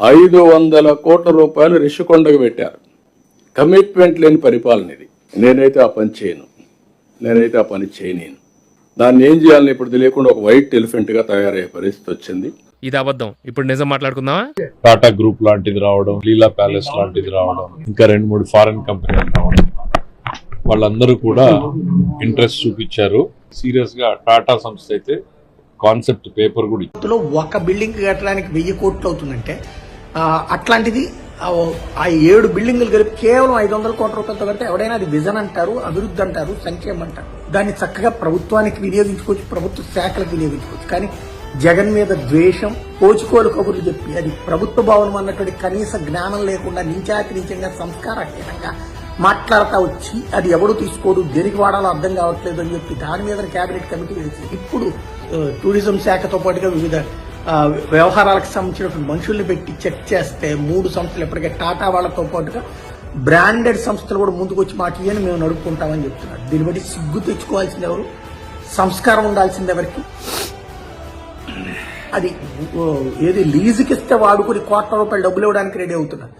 ఐదు వందల కోట్ల రూపాయలు రిషికొండకు పెట్టారు. కమిట్మెంట్ లేని పరిపాలన ఇది. నేనైతే ఆ పని చేయను. నేనైతే ఆ పని చేయలేను దాన్ని ఏం చేయాలని ఇప్పుడు తెలియకుండా ఒక వైట్ ఎలిఫెంట్గా తయారయ్యే పరిస్థితి వచ్చింది. ఇది అబద్ధం. ఇప్పుడు నిజం మాట్లాడుకుందామా? టాటా గ్రూప్ లాంటిది రావడం లీలా ప్యాలెస్ లాంటిది రావడం ఇంకా రెండు మూడు ఫారెన్ కంపెనీలు రావడం. వాళ్ళందరూ కూడా ఇంట్రెస్ట్ చూపించారు. సీరియస్గా టాటా సంస్థ అయితే కాన్సెప్ట్ పేపర్ కూడా ఒక బిల్డింగ్ కట్టడానికి వెయ్యి కోట్లు అవుతుందంటే అట్లాంటిది ఆ, ఏడు బిల్డింగులు కలిపి కేవలం ఐదు వందల కోట్ల రూపాయలతో కడితే ఎవడైనా అది విజన్ అంటారు అభివృద్ధి అంటారు సంక్షేమం అంటారు. దాన్ని చక్కగా ప్రభుత్వానికి వినియోగించుకోవచ్చు ప్రభుత్వ శాఖలకు వినియోగించుకోవచ్చు. కానీ జగన్ మీద ద్వేషం పోచుకోలు కబుర్లు చెప్పి అది ప్రభుత్వ భవనం అన్నటువంటి కనీస జ్ఞానం లేకుండా నించాతి నీచంగా సంస్కారహీనంగా మాట్లాడతా వచ్చి అది ఎవడు తీసుకోడు దేనికి వాడాలో అర్థం కావట్లేదు అని చెప్పి దాని మీద కేబినెట్ కమిటీ వేసి ఇప్పుడు టూరిజం శాఖతో పాటుగా వివిధ వ్యవహారాలకు సంబంధించిన మనుషుల్ని పెట్టి చెక్ చేస్తే మూడు సంస్థలు ఇప్పటికే టాటా వాళ్ళతో పాటుగా బ్రాండెడ్ సంస్థలు కూడా ముందుకు వచ్చి మాకు మేము నడుపుకుంటామని చెప్తున్నారు. దీన్ని బట్టి సిగ్గు తెచ్చుకోవాల్సింది ఎవరు? సంస్కారం ఉండాల్సింది ఎవరికి? అది ఏది లీజుకి ఇస్తే వాడుకుని కోట్ల రూపాయలు డబ్బులు ఇవ్వడానికి రెడీ అవుతున్నారు.